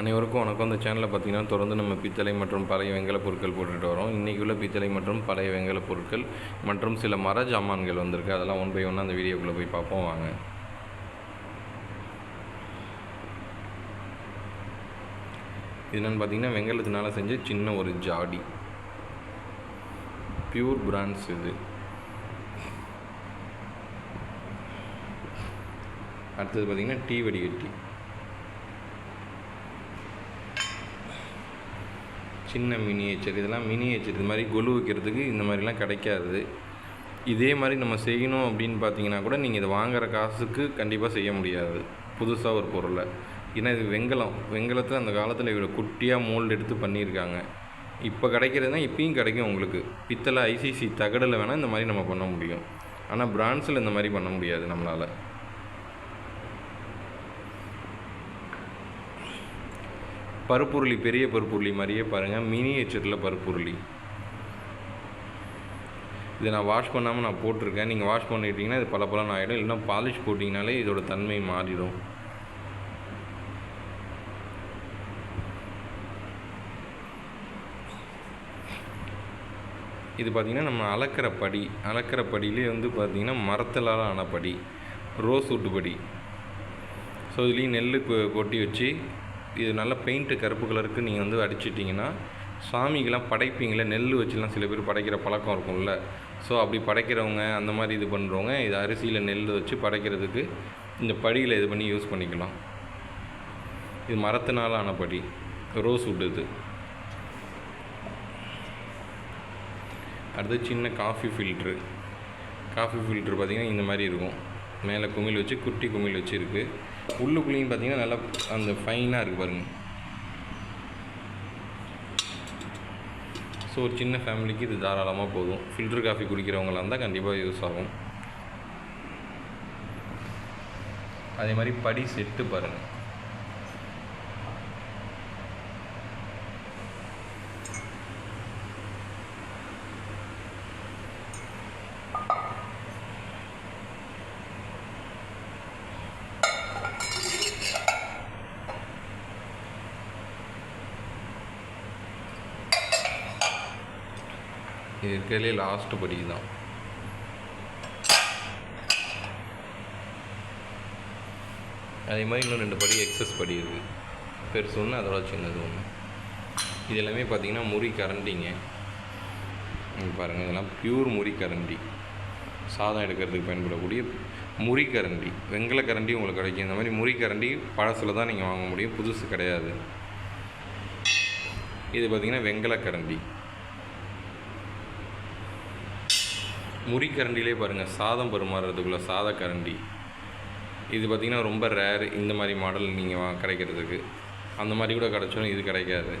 அனைவருக்கும் வணக்கம். இந்த சேனலில் பார்த்தீங்கன்னா தொடர்ந்து நம்ம பித்தளை மற்றும் பழைய வெங்கல பொருட்கள் போட்டுட்டு வரோம். இன்றைக்கி உள்ள பித்தளை மற்றும் பழைய வெங்கல பொருட்கள் மற்றும் சில மர ஜாமான்கள் வந்திருக்கு. அதெல்லாம் ஒன் பை ஒன்னாக அந்த வீடியோக்குள்ளே போய் பார்ப்போம். வாங்க. இது என்னென்னு பார்த்தீங்கன்னா வெங்கலத்தினால செஞ்ச சின்ன ஒரு ஜாடி. பியூர் பிராண்ட்ஸ் இது. அடுத்தது பார்த்திங்கன்னா டீ வடிகட்டி. சின்ன மினியேச்சர் இதெல்லாம் மினியேச்சர் இது மாதிரி கொலு வைக்கிறதுக்கு இந்த மாதிரிலாம் கிடைக்காது. இதே மாதிரி நம்ம செய்யணும் அப்படின்னு பார்த்தீங்கன்னா கூட நீங்கள் இதை வாங்குகிற காசுக்கு கண்டிப்பாக செய்ய முடியாது. புதுசாக ஒரு பொருளை. ஏன்னா இது வெங்கலம். வெங்கலத்தில் அந்த காலத்தில் இவ்வளோ குட்டியாக மோல்டு எடுத்து பண்ணியிருக்காங்க. இப்போ கிடைக்கிறதுனா இப்பயும் கிடைக்கும் உங்களுக்கு. பித்தளை ஐசிசி தகடில் வேணால் இந்த மாதிரி நம்ம பண்ண முடியும். ஆனால் பிரான்ஸில் இந்த மாதிரி பண்ண முடியாது நம்மளால். பருப்புருளி பெரிய பருப்புருளி மாதிரியே பாருங்கள் மினியேச்சரில் பருப்புருளி. இதை நான் வாஷ் பண்ணாமல் நான் போட்டிருக்கேன். நீங்கள் வாஷ் பண்ணிட்டீங்கன்னா இது பல பலன் ஆகிடும் இல்லைன்னா பாலிஷ் போட்டிங்கனாலே இதோட தன்மை மாறிடும். இது பார்த்திங்கன்னா நம்ம அளக்கிற படி. அளக்கிற படியிலே வந்து பார்த்திங்கன்னா மரத்தலால் ஆன படி. ரோஸ் வுட்டு படி. ஸோ இதுலேயும் நெல் கொ- கொட்டி வச்சு இது நல்ல பெயிண்ட்டு கருப்பு கலருக்கு நீங்கள் வந்து அடிச்சிட்டிங்கன்னா சாமிக்கெலாம் படைப்பீங்களே நெல் வச்சுலாம் சில பேர் படைக்கிற பழக்கம் இருக்கும்ல. ஸோ அப்படி படைக்கிறவங்க அந்த மாதிரி இது பண்ணுறவங்க இது அரிசியில் நெல் வச்சு படைக்கிறதுக்கு இந்த படியில் இது பண்ணி யூஸ் பண்ணிக்கலாம். இது மரத்தினாலான படி. ரோஸ் உட் இது. அடுத்து சின்ன காஃபி ஃபில்ட்ரு காஃபி ஃபில்ட்ரு பார்த்திங்கன்னா இந்த மாதிரி இருக்கும். மேலே குமிழ் வச்சு குட்டி குமிழ் வச்சு இருக்குது உள்ளுக்குள்ளேயும் பார்த்தீங்கன்னா நல்லா அந்த ஃபைனாக இருக்குது பாருங்கள் ஸோ ஒரு சின்ன ஃபேமிலிக்கு இது தாராளமாக போதும். ஃபில்டர் காஃபி குடிக்கிறவங்களா இருந்தால் கண்டிப்பாக யூஸ் ஆகும். அதே மாதிரி படி செட்டு பாருங்கள் இது இருக்கிறதுலே லாஸ்ட்டு படி தான் அதே மாதிரி இன்னும் ரெண்டு படி எக்ஸஸ் படி இருக்குது பெருசு ஒன்று அதோட சின்னது ஒன்று இது எல்லாமே பார்த்தீங்கன்னா முறி கரண்டிங்க. பாருங்கள் இதெல்லாம் பியூர் முறி கரண்டி. சாதம் எடுக்கிறதுக்கு பயன்படக்கூடிய முறி கரண்டி. வெங்கல கரண்டி உங்களுக்கு கிடைக்கும். இந்த மாதிரி முறி கரண்டி பழசில் தான் நீங்கள் வாங்க முடியும். புதுசு கிடையாது. இது பார்த்தீங்கன்னா வெங்கல கரண்டி. முறிக்கரண்டிலே பாருங்கள் சாதம் பருமாறுறதுக்குள்ளே சாத கரண்டி இது பார்த்திங்கன்னா ரொம்ப ரேர் இந்த மாதிரி மாடல் நீங்கள் வா கிடைக்கிறதுக்கு. அந்த மாதிரி கூட கிடச்சாலும் இது கிடைக்காது.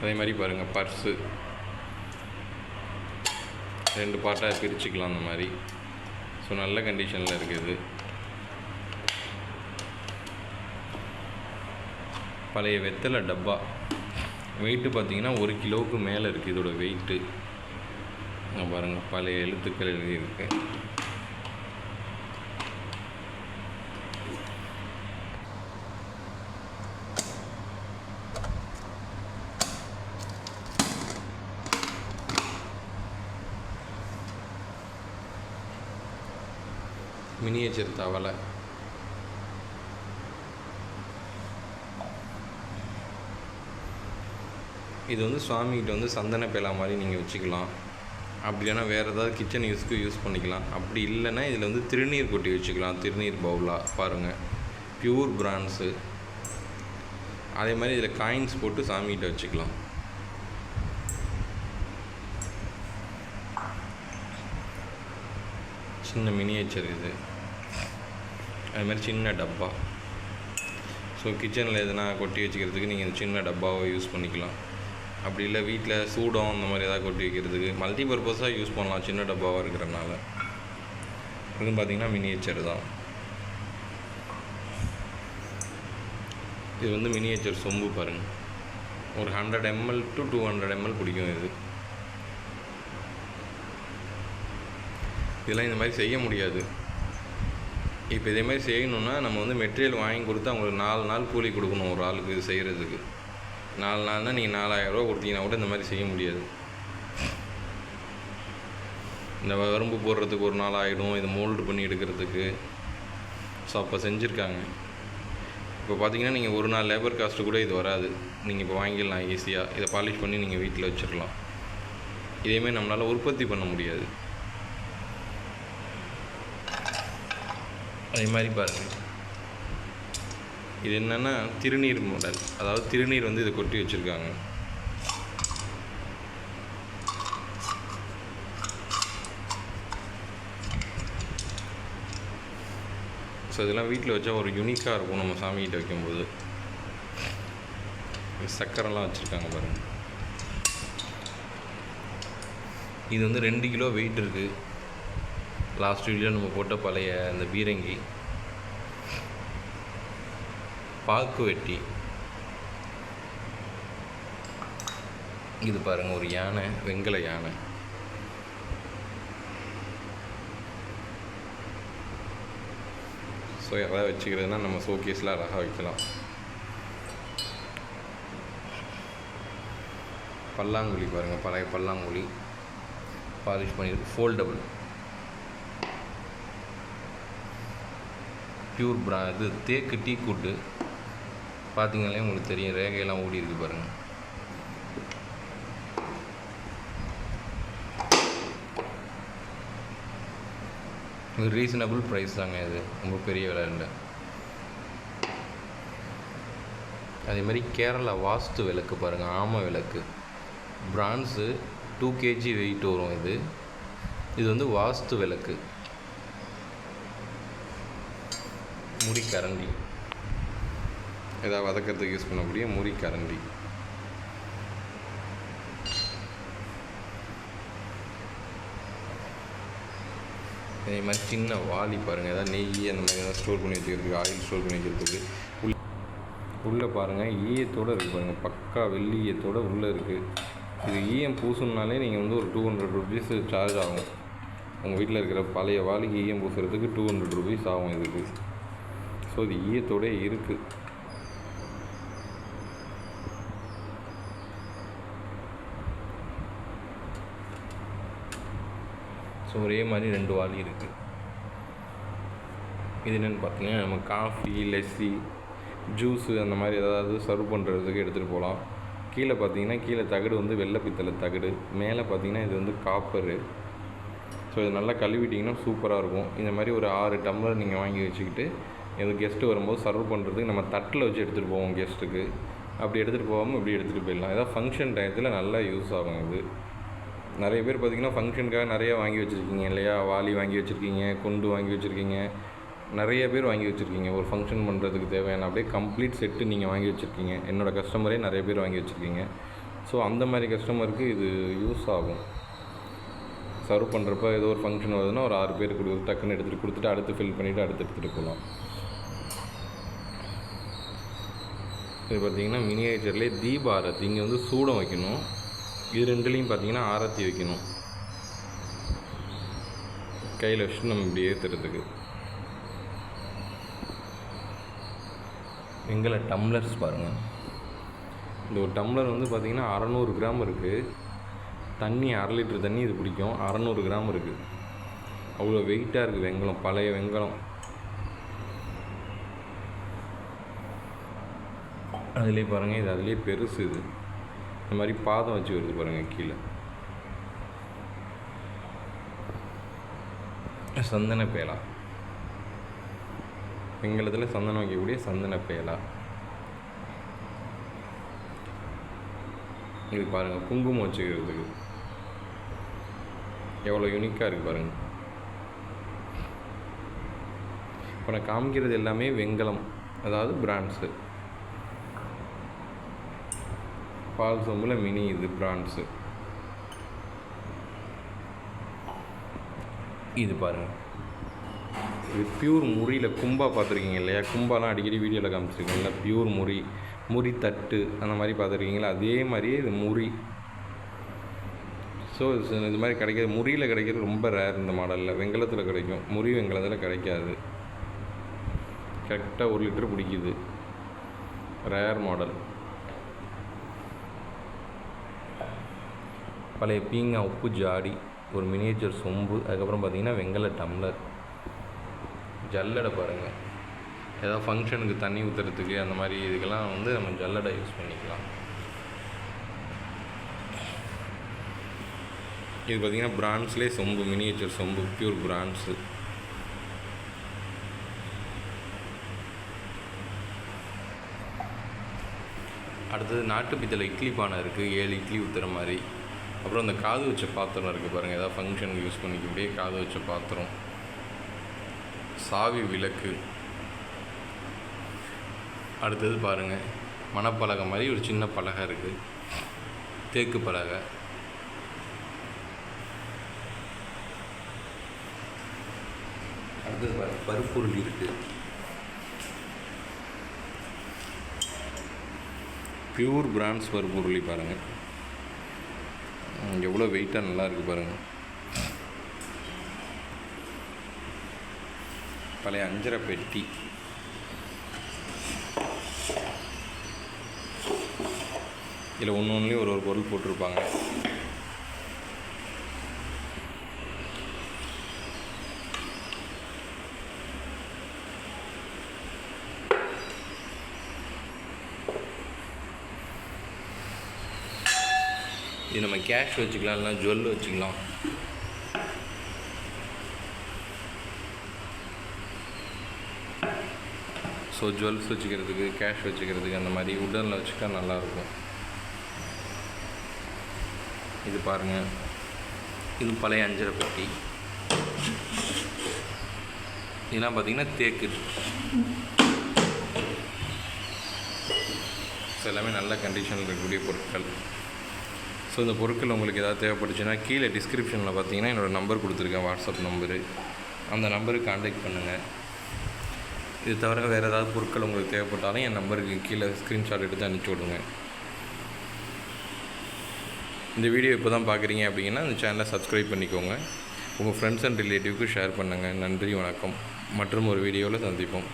அதே மாதிரி பாருங்கள் பர்ஸு. ரெண்டு பார்ட்டாக பிரிச்சுக்கலாம் அந்த மாதிரி. ஸோ நல்ல கண்டிஷனில் இருக்குது பழைய வெத்தலை டப்பா. வெயிட்டு பார்த்தீங்கன்னா ஒரு கிலோவுக்கு மேலே இருக்குது இதோட வெயிட்டு பாருங்கள் பழைய எழுத்துக்கள் எழுதியிருக்கு. மினியேச்சர் தவளை. இது வந்து சுவாமிகிட்ட வந்து சந்தன பேலா மாதிரி நீங்கள் வச்சுக்கலாம். அப்படி இல்லைன்னா வேறு ஏதாவது கிச்சன் யூஸ்க்கு யூஸ் பண்ணிக்கலாம். அப்படி இல்லைன்னா இதில் வந்து திருநீர் கொட்டி வச்சுக்கலாம். திருநீர் பவுலாக பாருங்கள் பியூர் பிராண்ட்ஸு அதே மாதிரி இதில் காயின்ஸ் போட்டு சாமிகிட்ட வச்சுக்கலாம். சின்ன மினியேச்சர் இது. அது மாதிரி சின்ன டப்பா. ஸோ கிச்சனில் எதனா கொட்டி வச்சுக்கிறதுக்கு நீங்கள் இந்த சின்ன டப்பாவை யூஸ் பண்ணிக்கலாம். அப்படி இல்லை வீட்டில் சூடம் அந்த மாதிரி ஏதாவது கொட்டி வைக்கிறதுக்கு மல்டி பர்பஸாக யூஸ் பண்ணலாம் சின்ன டப்பாவாக இருக்கிறனால இதுவும் பார்த்திங்கன்னா மினியேச்சர் தான். இது வந்து மினியேச்சர் சொம்பு பாருங்கள் ஒரு hundred ml to two hundred ml பிடிக்கும் இது. இதெல்லாம் இந்த மாதிரி செய்ய முடியாது. இப்போ இதே மாதிரி செய்யணுன்னா நம்ம வந்து மெட்டீரியல் வாங்கி கொடுத்து அவங்களுக்கு நாலு நாள் கூலி கொடுக்கணும் ஒரு ஆளுக்கு இது செய்கிறதுக்கு நாலு நாள்னால் நீங்கள் நாலாயிரரூவா கொடுத்தீங்கன்னா கூட இந்த மாதிரி செய்ய முடியாது. இந்த வரம்பு போடுறதுக்கு ஒரு நாள் ஆகிடும் இதை மோல்டு பண்ணி எடுக்கிறதுக்கு. ஸோ அப்போ செஞ்சுருக்காங்க. இப்போ பார்த்தீங்கன்னா நீங்கள் ஒரு நாள் லேபர் காஸ்ட்டு கூட இது வராது. நீங்கள் இப்போ வாங்கிடலாம் ஈஸியாக இதை பாலிஷ் பண்ணி நீங்கள் வீட்டில் வச்சிடலாம். இதேமாரி நம்மளால் உற்பத்தி பண்ண முடியாது. அதே மாதிரி பாருங்கள் இது என்னென்னா திருநீர் மாடல். அதாவது திருநீர் வந்து இதை கொட்டி வச்சுருக்காங்க. ஸோ இதெல்லாம் வீட்டில் வச்சா ஒரு யூனிக்காக இருக்கும் நம்ம சாமிகிட்ட வைக்கும்போது. சக்கரைலாம் வச்சுருக்காங்க பாருங்கள் இது வந்து ரெண்டு கிலோ வெயிட் இருக்குது லாஸ்ட் வீடியோ நம்ம போட்ட பழைய அந்த பீரங்கி. பாக்கு வெட்டி. இது பாருங்கள் ஒரு யானை வெங்கல யானை. ஸோ யாராவது வச்சுக்கிறதுனா நம்ம ஷோகேஸில் அழகாக வைக்கலாம். பல்லாங்குழி பாருங்கள் பழைய பல்லாங்குழி. பாலிஷ் பண்ணியிருக்கு ஃபோல்டபுள் பியூர் பிரா இது தேக்கு டீ கூட்டு. பார்த்தீங்கனாலே உங்களுக்கு தெரியும் ரேகையெல்லாம் ஓடி இருக்கு பாருங்கள் இது ரீசனபிள் ப்ரைஸ் தாங்க இது. ரொம்ப பெரிய விலை இல்லை. அதே மாதிரி கேரளா வாஸ்து விளக்கு பாருங்கள் ஆம விளக்கு. பிரான்ஸு டூ கேஜி வெயிட் வரும் இது. இது வந்து வாஸ்து விளக்கு. முடி கரண்டி. ஏதாவது வதக்கிறதுக்கு யூஸ் பண்ணக்கூடிய முடி கரண்டி. இதே மாதிரி சின்ன வாளி பாருங்கள் ஏதாவது நெய் அந்த மாதிரி ஏதாவது ஸ்டோர் பண்ணி வச்சுக்கிறதுக்கு ஆயில் ஸ்டோர் பண்ணி வைக்கிறதுக்கு உள்ள உள்ளே பாருங்கள் ஈயத்தோடு இருக்குது பாருங்கள் பக்கா வெள்ளி ஈயத்தோடு உள்ளே இருக்குது இது ஈயம் பூசணுனாலே நீங்கள் வந்து ஒரு டூ ஹண்ட்ரட் ருபீஸ் சார்ஜ் ஆகும். உங்கள் வீட்டில் இருக்கிற பழைய வாலிக்கு ஈயம் பூசுறதுக்கு டூ ஹண்ட்ரட் ருபீஸ் ஆகும் இதுக்கு. ஸோ இது ஈயத்தோடே இருக்குது ஸோ ஒரே மாதிரி ரெண்டு வாலி இருக்குது இது என்னென்னு பார்த்தீங்கன்னா நம்ம காஃபி லெஸ்ஸி ஜூஸு அந்த மாதிரி ஏதாவது சர்வ் பண்ணுறதுக்கு எடுத்துகிட்டு போகலாம் கீழே பார்த்தீங்கன்னா கீழே தகடு வந்து வெள்ளை பித்தளை தகடு. மேலே பார்த்தீங்கன்னா இது வந்து காப்பரு ஸோ இது நல்லா கழுவிட்டிங்கன்னா சூப்பராக இருக்கும். இந்த மாதிரி ஒரு ஆறு டம்ளர் நீங்கள் வாங்கி வச்சுக்கிட்டு எது கெஸ்ட்டு வரும்போது சர்வ் பண்ணுறதுக்கு நம்ம தட்டில் வச்சு எடுத்துகிட்டு போவோம் கெஸ்ட்டுக்கு அப்படி எடுத்துகிட்டு போகாமல் இப்படி எடுத்துகிட்டு போயிடலாம். ஏதாவது ஃபங்க்ஷன் டயத்தில் நல்லா யூஸ் ஆகும் இது. நிறைய பேர் பார்த்தீங்கன்னா ஃபங்க்ஷனுக்காக நிறைய வாங்கி வச்சுருக்கீங்க இல்லையா? வாலி வாங்கி வச்சுருக்கீங்க குண்டு வாங்கி வச்சுருக்கீங்க. நிறைய பேர் வாங்கி வச்சுருக்கீங்க. ஒரு ஃபங்க்ஷன் பண்ணுறதுக்கு தேவையான அப்படியே கம்ப்ளீட் செட்டு நீங்கள் வாங்கி வச்சுருக்கீங்க. என்னோடய கஸ்டமரே நிறைய பேர் வாங்கி வச்சுருக்கீங்க. ஸோ அந்த மாதிரி கஸ்டமருக்கு இது யூஸ் ஆகும். சர்வ் பண்ணுறப்ப ஏதோ ஒரு ஃபங்க்ஷன் வருதுன்னா ஒரு ஆறு பேர் கொடு டக்குன்னு எடுத்துகிட்டு கொடுத்துட்டு அடுத்து ஃபில் பண்ணிவிட்டு அடுத்து எடுத்துகிட்டு போகலாம். இது பார்த்தீங்கன்னா மினியேச்சர்லேயே தீபாரத். இங்கே வந்து சூடம் வைக்கணும். இது ரெண்டுலேயும் பார்த்தீங்கன்னா ஆரத்தி வைக்கணும். கையில் வச்சுட்டு நம்ம இப்படி ஏற்றுறதுக்கு வெங்கல டம்ளர்ஸ் பாருங்கள் இந்த ஒரு டம்ளர் வந்து பார்த்திங்கன்னா அறநூறு கிராம் இருக்குது தண்ணி அரை லிட்டர் தண்ணி இது பிடிக்கும் அறநூறு கிராம் இருக்குது அவ்வளோ வெயிட்டாக இருக்குது வெங்கலம் பழைய வெங்கலம் அதுலேயே பாருங்கள் இது அதுலேயே பெருசு இது. இந்த மாதிரி பாதம் வச்சு வருது பாருங்கள் கீழே. சந்தன பேலா. வெங்கலத்தில் சந்தனம் வைக்கக்கூடிய சந்தன பேலா. இது பாருங்கள் குங்குமம் வச்சுக்கிறதுக்கு. எவ்வளோ யூனிக்காக இருக்குது பாருங்கள் இப்போ நான் காமிக்கிறது எல்லாமே வெங்கலம் அதாவது பிராண்ட்ஸு பால் சொம்பில் மினி இது பிராண்ட்ஸு இது பாருங்கள் இது பியூர் முறியில் கும்பா பார்த்துருக்கீங்க இல்லையா? கும்பாலாம் அடிக்கடி வீடியோவில் காமிச்சிருக்கீங்களா பியூர் முறி முறி தட்டு அந்த மாதிரி பார்த்துருக்கீங்களா? அதே மாதிரியே இது முறி. ஸோ இது மாதிரி கிடைக்கிறது முறியில் கிடைக்கிறது ரொம்ப ரேர் இந்த மாடலில். வெங்கலத்தில் கிடைக்கும். முறி வெங்கலத்தில் கிடைக்காது. கரெக்டாக ஒரு லிட்டர் பிடிக்குது. ரேர் மாடல் பழைய பீங்கா உப்பு ஜாடி ஒரு மினியேச்சர் சொம்பு அதுக்கப்புறம் பார்த்தீங்கன்னா வெங்கல டம்ளர். ஜல்லடை பாருங்கள் ஏதாவது ஃபங்க்ஷனுக்கு தண்ணி ஊற்றுறதுக்கு அந்த மாதிரி இதுக்கெல்லாம் வந்து நம்ம ஜல்லடை யூஸ் பண்ணிக்கலாம். இது பார்த்தீங்கன்னா பிராண்ட்ஸ்லேயே சொம்பு மினியேச்சர் சொம்பு பியூர் பிராண்ட்ஸு அடுத்தது நாட்டு பித்தளை இட்லி பானை இருக்குது ஏழு இட்லி ஊற்றுற மாதிரி. அப்புறம் அந்த காது வச்ச பாத்திரம் இருக்குது பாருங்கள் ஏதாவது ஃபங்க்ஷனுக்கு யூஸ் பண்ணிக்கக்கூடிய காது வச்ச பாத்திரம். சாவி விளக்கு. அடுத்தது பாருங்கள் மணப்பலகை மாதிரி ஒரு சின்ன பலகை இருக்குது தேக்கு பலகை. அடுத்தது பாருங்கள் பருப்புருளி இருக்குது பியூர் பிராண்ட்ஸ் பருப்பொருளி பாருங்கள் எவ்வளோ வெயிட்டாக நல்லா இருக்குது பாருங்கள் பழைய அஞ்சரை பெட்டி இதில் ஒன்று ஒன்றுலேயும் ஒரு ஒரு பொருள் போட்டிருப்பாங்க. இது நம்ம கேஷ் வச்சுக்கலாம் இல்லைனா ஜுவல் வச்சுக்கலாம். ஸோ ஜுவல்ஸ் வச்சுக்கிறதுக்கு கேஷ் வச்சுக்கிறதுக்கு அந்த மாதிரி உடனில் வச்சுக்கா நல்லாயிருக்கும். இது பாருங்கள் இது பழைய அஞ்சரை பெட்டி. இதெல்லாம் பார்த்தீங்கன்னா தேக்கு. எல்லாமே நல்ல கண்டிஷனில் இருக்கக்கூடிய பொருட்கள். ஸோ இந்த பொருட்கள் உங்களுக்கு ஏதாவது தேவைப்பட்டுச்சுன்னா கீழே டிஸ்கிரிப்ஷனில் பார்த்தீங்கன்னா என்னோடய நம்பர் கொடுத்துருக்கேன் வாட்ஸ்அப் நம்பரு அந்த நம்பருக்கு காண்டாக்ட் பண்ணுங்கள் இது தவிர வேறு ஏதாவது பொருட்கள் உங்களுக்கு தேவைப்பட்டாலும் என் நம்பருக்கு கீழே ஸ்க்ரீன்ஷாட் எடுத்து அனுப்பிச்சி விடுங்க. இந்த வீடியோ இப்போ தான் பார்க்குறீங்க அப்படின்னா இந்த சேனலை சப்ஸ்கிரைப் பண்ணிக்கோங்க. உங்கள் ஃப்ரெண்ட்ஸ் அண்ட் ரிலேட்டிவ்க்கு ஷேர் பண்ணுங்கள் நன்றி வணக்கம். மற்றும் ஒரு வீடியோவில் சந்திப்போம்.